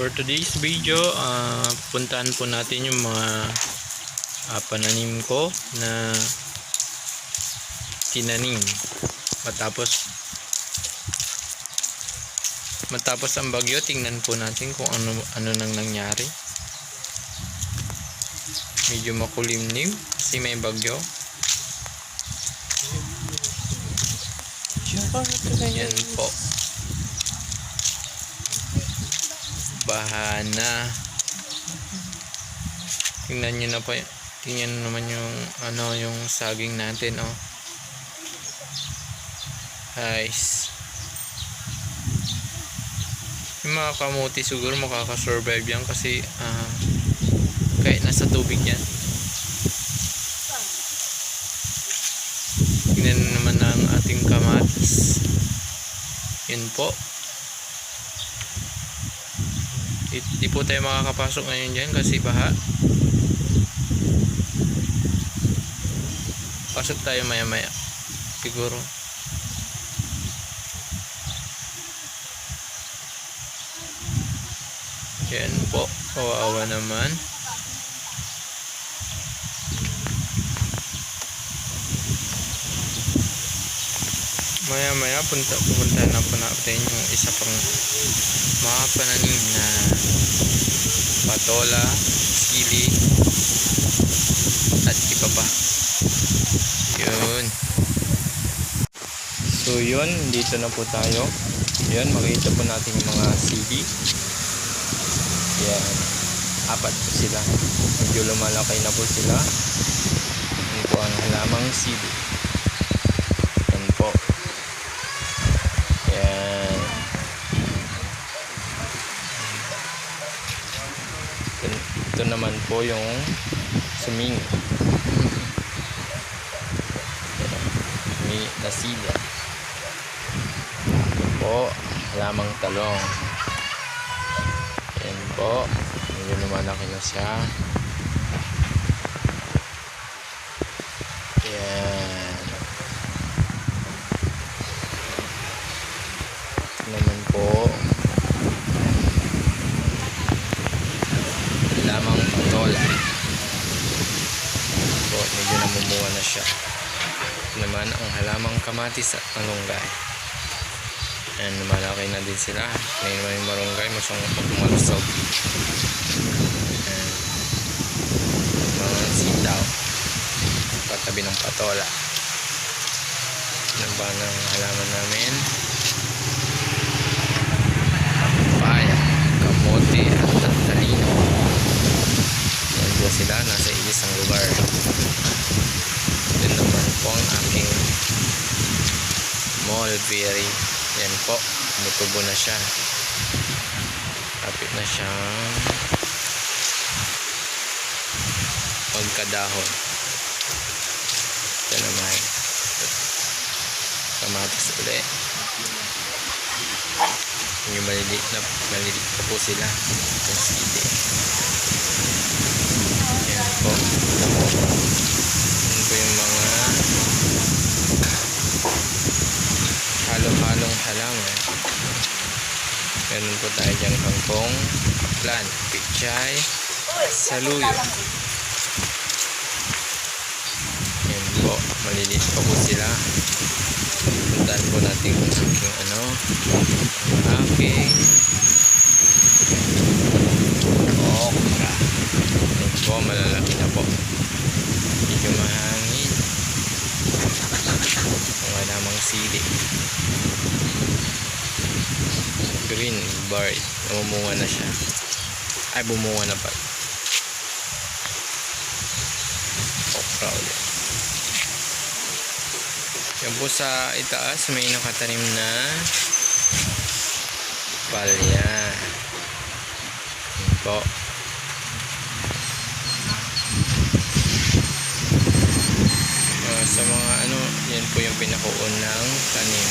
For today's video, ah, puntahan po natin yung mga ah, pananim ko na tinanim. Matapos matapos ang bagyo, tingnan po natin kung ano ano nang nangyari. Medyo makulimlim kasi may bagyo. Yan po. Bahana. Tingnan nyo na po. Tingnan naman yung ano yung saging natin oh. Guys. Yung mga kamuti siguro makakasurvive yan kasi ah, kahit nasa tubig yan. Tingnan naman ang ating kamatis. Yun po. Di, di po tayo makakapasok ngayon dyan kasi baha. Pasok tayo maya maya. Siguro. Yan po. Kawawa naman. Maya maya punta pupunta na po natin yung isa pang mga pananim na patola, sili, at iba pa. Yun. So yun, dito na po tayo. Yan, makita po natin yung mga sili. Yan. Apat po sila. Medyo lumalaki na po sila. Yan po ang halamang sili. Ito, naman po yung suming. May nasila. Ito po, lamang talong. Yan po. Medyo lumalaki na siya. Yan. Ito naman po. Lamang patola. Po, namumuha na siya. Naman ang halamang kamatis at malunggay. Ayan, lumalaki na din sila. May naman yung marunggay, masang tumalusog. Ayan. Mga sitaw. Patabi ng patola. Ano ba ng halaman namin? Papaya, kamote at tantalino. Yan po sila, nasa isang lugar. Yun naman po ang aking mulberry. Yan po, tumutubo na siya. Kapit na siyang magkadahon. Ito naman. Kamatis ulit. Yung maliliit na maliliit pa po sila. Yung sili. Yan po yung mga halong-halong halaman. Meron tayo dyan kangkong, plan, pichay, saluyo. Yan po, maliliit pa po sila. Puntahan po natin kung aking ano, aking okra. Yan po, malalaki na po. Medyo mahangin. Mga namang sili. Green bird. Namumunga na siya. Ay, bumunga na pa. Okra ulit. Yan po sa itaas, may nakatanim na palya. Yan po. Ah, sa mga ano, yan po yung pinakuunang tanim.